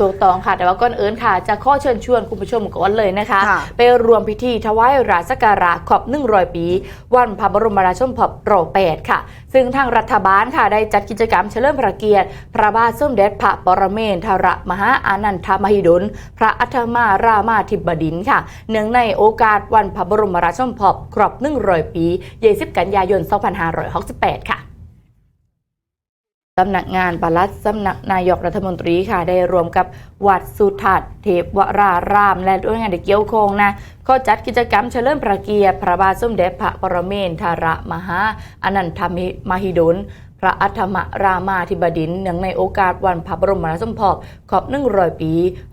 ถูกต้องค่ะ แต่ว่าก่อนอื่นค่ะ จะข้อเชิญชวนคุณผู้ชมก่อนเลยนะคะค่ะไปรวมพิธีถวายราชการะขอบ100ปี วันพระบรมราชชนมพรร8ค่ะ ซึ่งทางรัฐบาลค่ะ ได้จัดกิจกรรมเฉลิมพระเกียรติ พระบาทสมเด็จพระปรเมนทรมหาอานันทมหิดล พระอัฏฐมารามาธิบดินทร์ค่ะ เนื่องในโอกาสวันพระบรมราชชนมพรครบ100ปี 20 กันยายน 2568 ค่ะ สำนักงานปลัดสำนักนายกรัฐมนตรีค่ะ ได้รวมกับวัดสุทัศน์เทพวราราม และด้วยงานที่เกี่ยวข้งนะก็จัดกิจกรรมเฉลิมพระเกียรติพระบาทสมเด็จพระปรเมนทรมหาอนันทมหิดลพระอัฏฐมรามาธิบดินทร์เนื่องในโอกาสวันพระบรมราชสมภพครบ100ปี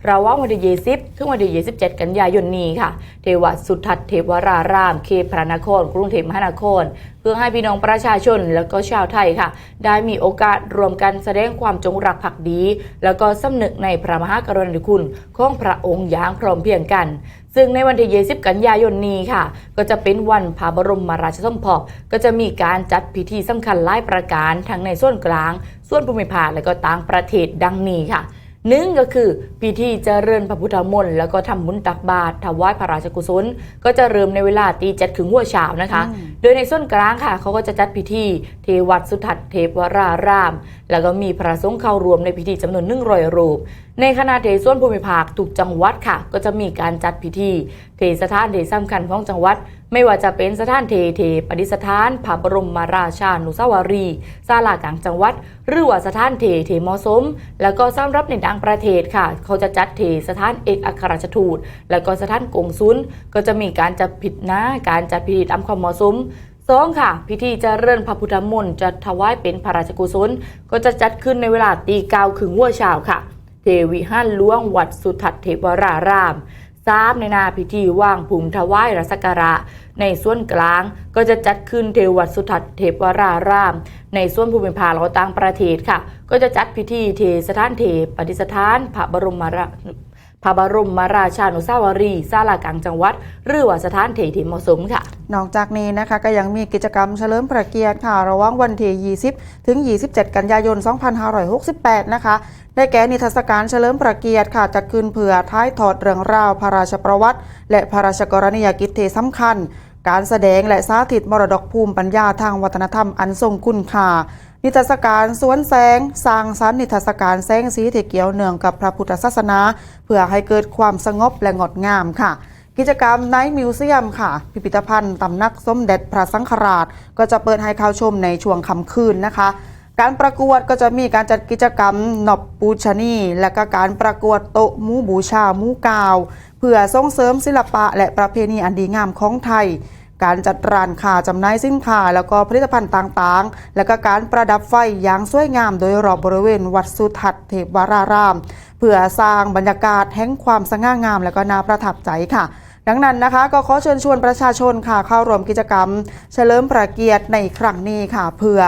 ระว่างวันที่20ถึงวันที่27กันยายนนี้ค่ะ เทวสุทัศน์เทพวราราม เขตพระนคร กรุงเทพมหานคร พื่อให้พี่น้องประชาชนและก็ชาวไทยค่ะ ได้มีโอกาสรวมกันแสดงความจงรักภักดี แล้วก็สำนึกในพระมหากรุณาธิคุณของพระองค์อย่างพร้อมเพียงกัน ซึ่งในวันที่20กันยายนนี้ค่ะ ก็จะเป็นวันพระบรมมราชสมภพก็จะมีการจัดพิธีสำคัญหลายประการทั้งในส่วนกลาง ส่วนภูมิภาคและก็ต่างประเทศดังนี้ค่ะ หนึ่งก็คือพิธีเจริญพระพุทธมนต์แล้วก็ทำบุญตักบาตรถวายพระราชกุศล ก็จะเริ่มในเวลาตีเจ็ดถึงหัวเช้านะคะ โดยในส่วนกลางค่ะเขาก็จะจัดพิธีเทวัดสุทัศน์เทพวราราม แล้วก็มีพระสงฆ์เข้ารวมในพิธีจำนวนหนึ่งร้อยรูป ในขณะเทส่วนภูมิภาคทุกจังหวัดค่ะ ก็จะมีการจัดพิธี เทสถานเทสำคัญของจังหวัด ไม่ว่าจะเป็นสถานเทเทปฏิสถานพระบรมมาราชานุสาวรีศาลากลางจังหวัด หรือว่าสถานเทเทมอสม แล้วก็สำหรับในต่างประเทศค่ะ เขาจะจัดเทสถานเอกอัครราชทูต แล้วก็สถานกงสุลก็จะมีการจัดผิดหน้าการจัดพิธีตามความเหมาะสมสองค่ะ พิธีเจริญพระพุทธมนต์จะถวายเป็นพระราชกุศล ก็จะจัดขึ้นในเวลาตีเก้าถึงวัวเช้าค่ะ เทวิหันล้วงวัดสุทัศเทพวรารามสามในนาพิธีว่างภูมิถวายรัศการะ ในส่วนกลางก็จะจัดขึ้นเทวัดสุทัศเทพวราราม ในส่วนภูมิภาคเราต่างประเทศค่ะ ก็จะจัดพิธีเทสถานเทปฏิสถานพระบรมรา พระบรมมาราชานุสาวรีย์ศาลากลางจังหวัด หรือว่าสถานเทที่เหมาะสมค่ะ นอกจากนี้นะคะก็ยังมีกิจกรรมเฉลิมพระเกียรติค่ะ ระหว่างวันที่ 20 ถึง 27 กันยายน 2568 นะคะ ได้แก่นิทรรศการเฉลิมพระเกียรติค่ะ จัดขึ้นเพื่อท้ายถอดเรื่องราวพระราชประวัติ และพระราชกรณียกิจที่สำคัญ การแสดงและสาธิตมรดกภูมิปัญญาทางวัฒนธรรมอันทรงคุณค่า นิทรรศการสวนแสงสร้างสรรค์นิทรรศการแสงสีที่เกี่ยวเนื่องกับพระพุทธศาสนา เพื่อให้เกิดความสงบและงดงามค่ะ กิจกรรมไนท์มิวเซียมค่ะ พิพิธภัณฑ์ตำนักสมเด็จพระสังฆราช ก็จะเปิดให้เข้าชมในช่วงค่ำคืนนะคะการประกวดก็จะมีการจัดกิจกรรมนอบปูชนีและก็การประกวดโต๊ะมูบูชามูกาว เพื่อส่งเสริมศิลปะและประเพณีอันดีงามของไทย การจัดร้านค้าจำหน่ายสินค้าแล้วก็ผลิตภัณฑ์ต่างๆ แล้วก็การประดับไฟอย่างสวยงามโดยรอบบริเวณวัดสุทัศน์เทพวราราม เพื่อสร้างบรรยากาศแห่งความสง่างามและก็น่าประทับใจค่ะดังนั้นนะคะก็ขอเชิญชวนประชาชนค่ะเข้าร่วมกิจกรรม เฉลิมพระเกียรติในครั้งนี้ค่ะ เพื่อ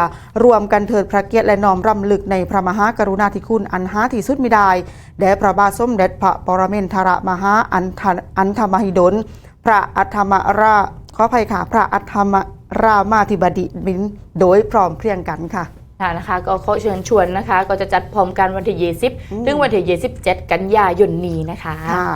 รวมกันเถิดพระเกียรติและน้อมรำลึกในพระมหากรุณาธิคุณอันหาที่สุดมิได้แด่พระบาทสมเด็จพระปรเมนทรมหาอันทะอันธมหิดล พระอัฏฐมรา ขออภัยค่ะ พระอัฏฐมรามาธิบดินโดยพร้อมเพรียงกันค่ะค่ะนะคะก็ขอเชิญชวนนะคะ ก็จะจัดพร้อมกันวันที่ 20 ถึงวันที่ 27 กันยายนนี้นะคะค่ะ